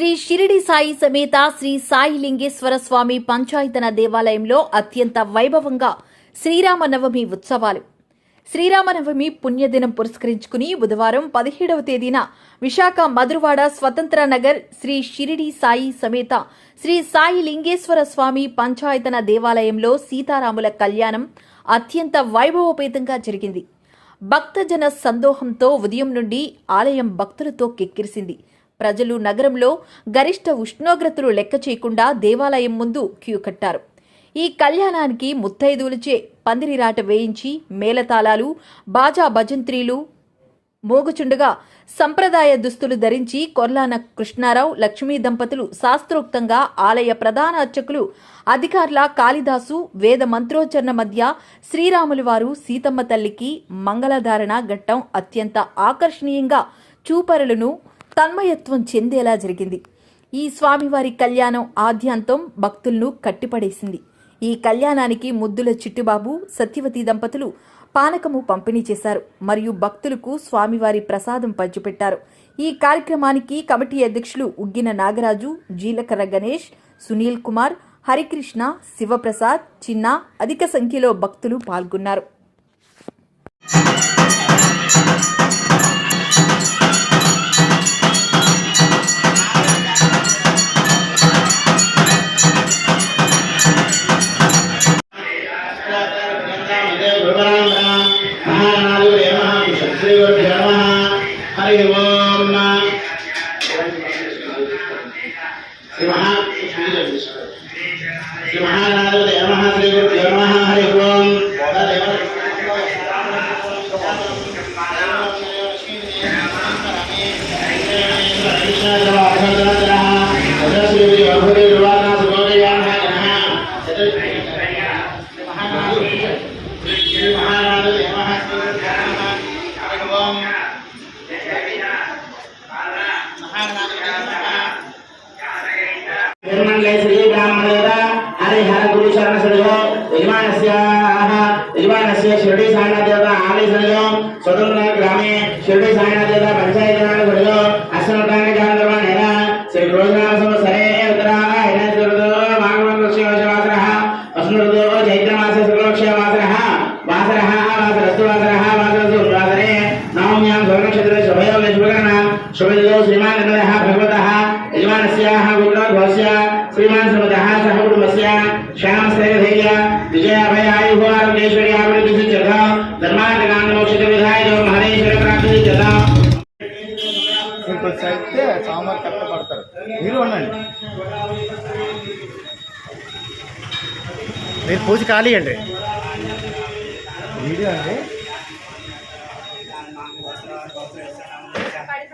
శ్రీ షిరిడి సాయి సమేత శ్రీ సాయి లింగేశ్వర స్వామి పంచాయతన దేవాలయంలో అత్యంత వైభవంగా శ్రీరామనవమి ఉత్సవాలు. శ్రీరామనవమి పుణ్యదినం పురస్కరించుకుని బుధవారం పదిహేడవ తేదీన విశాఖ మధురవాడ స్వతంత్ర నగర్ శ్రీ షిరిడి సాయి సమేత శ్రీ సాయి లింగేశ్వర స్వామి పంచాయతన దేవాలయంలో సీతారాముల కళ్యాణం అత్యంత వైభవోపేతంగా జరిగింది. భక్తజన సందోహంతో ఉదయం నుండి ఆలయం భక్తులతో కిక్కిరిసింది. ప్రజలు నగరంలో గరిష్ట ఉష్ణోగ్రతలు లెక్క చేయకుండా దేవాలయం ముందు క్యూ కట్టారు. ఈ కళ్యాణానికి ముత్తైదువులచే పందిరిరాట వేయించి మేళతాళాలు బాజా భజంత్రీలు మోగుచుండగా సంప్రదాయ దుస్తులు ధరించి కొర్లాన కృష్ణారావు లక్ష్మీ దంపతులు శాస్త్రోక్తంగా ఆలయ ప్రధాన అర్చకులు అధికారుల కాళిదాసు వేద మంత్రోచ్చరణ మధ్య శ్రీరాములు వారు సీతమ్మ తల్లికి మంగళధారణ ఘట్టం అత్యంత ఆకర్షణీయంగా చూపరులను తన్మయత్వం చెందేలా జరిగింది. ఈ స్వామివారి కళ్యాణం ఆద్యాంతం భక్తులను కట్టిపడేసింది. ఈ కళ్యాణానికి ముద్దుల చిట్టుబాబు సత్యవతి దంపతులు పానకము పంపిణీ చేశారు. మరియు భక్తులకు స్వామివారి ప్రసాదం పంచిపెట్టారు. ఈ కార్యక్రమానికి కమిటీ అధ్యక్షులు ఉగ్గిన నాగరాజు జీలకర్ర గణేష్ సునీల్ కుమార్ హరికృష్ణ శివప్రసాద్ చిన్న అధిక సంఖ్యలో భక్తులు పాల్గొన్నారు. హరి ఓం శ్రీ మహా శ్రీ మహానాథుడే దేవ శ్రీ గురు దేవ హరి ఓం. నిర్మలే శ్రీ బ్రాహ్మణేర హరి గురు శరణ సదయో యజమానస్య యజమానస్య షిర్డి సాయినాథ దేవత ఆలయ సదయో స్వతంత్ర గ్రామే షిర్డి సాయినాథ దేవత పంచాయతనాథ సదయో అశ్వతాని గాంధర్వణేర శ్రీ రోజనామ సంవత్సరే ఉత్తరాయణ శ్రీరుదో చైత్రమాస వాసరస్తు వాసరస్తు వాసరే నవమ్యాం శుభయోగ శుభదో శ్రీమాన్ శ్రీమాన్ శ్రీమతः సహ కుటుంబस्य శ్యామశ్రేయధైర్య వీడియో అండి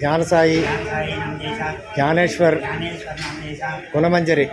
జ్ఞానసాయి జ్ఞానేశ్వర్ గుణమంజరి.